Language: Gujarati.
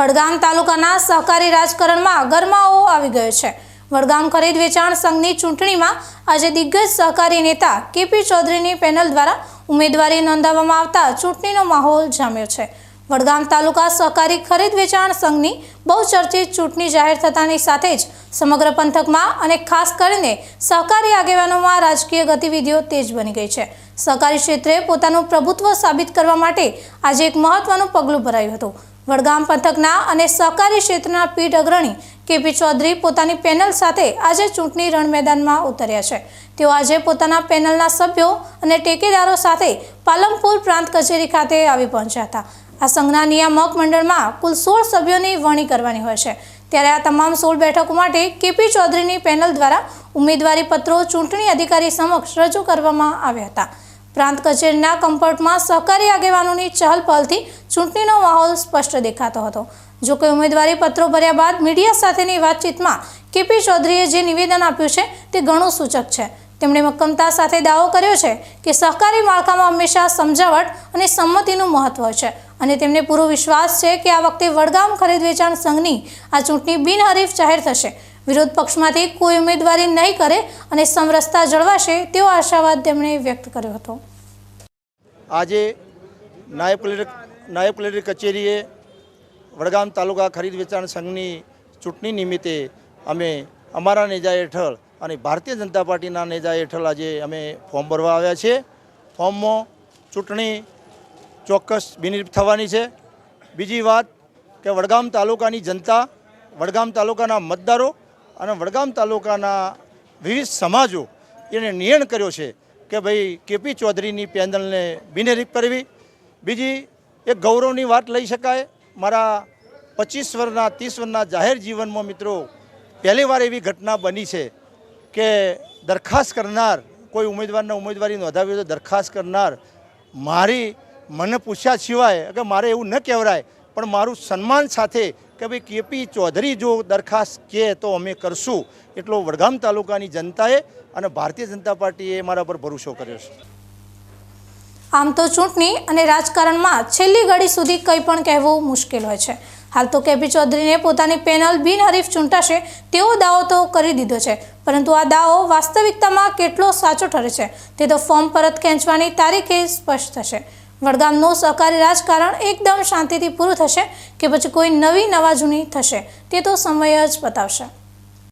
વડગામ તાલુકાના સહકારી રાજકારણમાં ગરમાવો આવી ગયો છે. વડગામ ખરીદ વેચાણ સંઘની ચૂંટણીમાં આજે દિગ્ગજ સહકારી નેતા કેપી ચૌધરીની પેનલ દ્વારા ઉમેદવારી નોંધાવવામાં આવતા ચૂંટણીનો માહોલ જામ્યો છે. વડગામ તાલુકા સહકારી ખરીદ વેચાણ સંઘની બહુચર્ચિત ચૂંટણી જાહેર થતાની સાથે જ સમગ્ર પંથકમાં અને ખાસ કરીને સહકારી આગેવાનોમાં રાજકીય ગતિવિધિઓ તેજ બની ગઈ છે. સહકારી ક્ષેત્રે પોતાનું પ્રભુત્વ સાબિત કરવા માટે આજે એક મહત્વનું પગલું ભરાયું હતું. વડગામ પંથકના અને સહકારી ક્ષેત્રના પીઢ અગ્રણી કેપી ચૌધરી પોતાની પેનલ સાથે આજે ચૂંટણી રણમેદાનમાં ઉતર્યા છે. તેઓ આજે પોતાના પેનલના સભ્યો અને ટેકેદારો સાથે પાલમપુર પ્રાંત કચેરી ખાતે આવી પહોંચ્યા હતા. આ સંઘના નિયામક મંડળમાં કુલ સોળ સભ્યોની વરણી કરવાની હોય છે. ત્યારે આ તમામ સોળ બેઠકો માટે કેપી ચૌધરીની પેનલ દ્વારા ઉમેદવારી પત્રો ચૂંટણી અધિકારી સમક્ષ રજૂ કરવામાં આવ્યા હતા. પ્રાંત કચેરીના કમ્ફર્ટમાં સહકારી આગેવાનોની ચહલ પહલથી ચૂંટણીનો માહોલ સ્પષ્ટ દેખાતો હતો. જોકે ઉમેદવારી પત્રો ભર્યા બાદ મીડિયા સાથેની વાતચીતમાં કેપી ચૌધરીએ જે નિવેદન આપ્યું છે તે ઘણું સૂચક છે. તેમણે મક્કમતા સાથે દાવો કર્યો છે કે સહકારી માળખામાં હંમેશા સમજાવટ અને સંમતિનું મહત્વ છે અને તેમને પૂરો વિશ્વાસ છે કે આ વખતે વડગામ ખરીદ વેચાણ સંઘની આ ચૂંટણી બિનહરીફ જાહેર થશે. વિરોધ પક્ષમાંથી કોઈ ઉમેદવારી નહીં કરે અને સમરસતા જળવાશે તેવો આશાવાદ તેમણે વ્યક્ત કર્યો હતો. આજે નાયબ કલેક્ટર નાયબ કલેક્ટર કચેરીએ વડગામ તાલુકા ખરીદ વેચાણ સંઘની ચૂંટણી નિમિત્તે અમે અમારા નેજા હેઠળ અને ભારતીય જનતા પાર્ટીના નેજા હેઠળ આજે અમે ફોર્મ ભરવા આવ્યા છીએ. ફોર્મમાં ચૂંટણી ચોક્કસ બિનરીફ થવાની છે. બીજી વાત કે વડગામ તાલુકાની જનતા, વડગામ તાલુકાના મતદારો અને વડગામ તાલુકાના વિવિધ સમાજો એને નિર્ણય કર્યો છે કે ભાઈ કેપી ચૌધરીની પેનલને બિનહરીફ કરવી. બીજી એક ગૌરવની વાત લઈ શકાય. મારા પચીસ વર્ષના ત્રીસ વર્ષના જાહેર જીવનમાં મિત્રો પહેલીવાર એવી ઘટના બની છે કે દરખાસ્ત કરનાર, કોઈ ઉમેદવારના ઉમેદવારી નોંધાવી તો દરખાસ્ત કરનાર મારી મને પૂછ્યા સિવાય કે મારે એવું ન કહેવરાય પણ મારું સન્માન સાથે કે ભાઈ કેપી ચૌધરી જો દરખાસ્ત કહે તો અમે કરશું. એટલો વડગામ તાલુકાની જનતાએ અને ભારતીય જનતા પાર્ટીએ મારા પર ભરોસો કર્યો છે. આમ તો ચૂંટણી અને રાજકારણમાં છેલ્લી ઘડી સુધી કંઈ પણ કહેવું મુશ્કેલ હોય છે. હાલ તો કેપી ચૌધરીને પોતાની પેનલ બિનહરીફ ચૂંટાશે તેવો દાવો તો કરી દીધો છે. પરંતુ આ દાવો વાસ્તવિકતામાં કેટલો સાચો ઠરે છે તે તો ફોર્મ પરત ખેંચવાની તારીખે સ્પષ્ટ થશે. વડગામનું સહકારી રાજકારણ એકદમ શાંતિથી પૂરું થશે કે પછી કોઈ નવી નવા જૂની થશે તે તો સમય જ બતાવશે.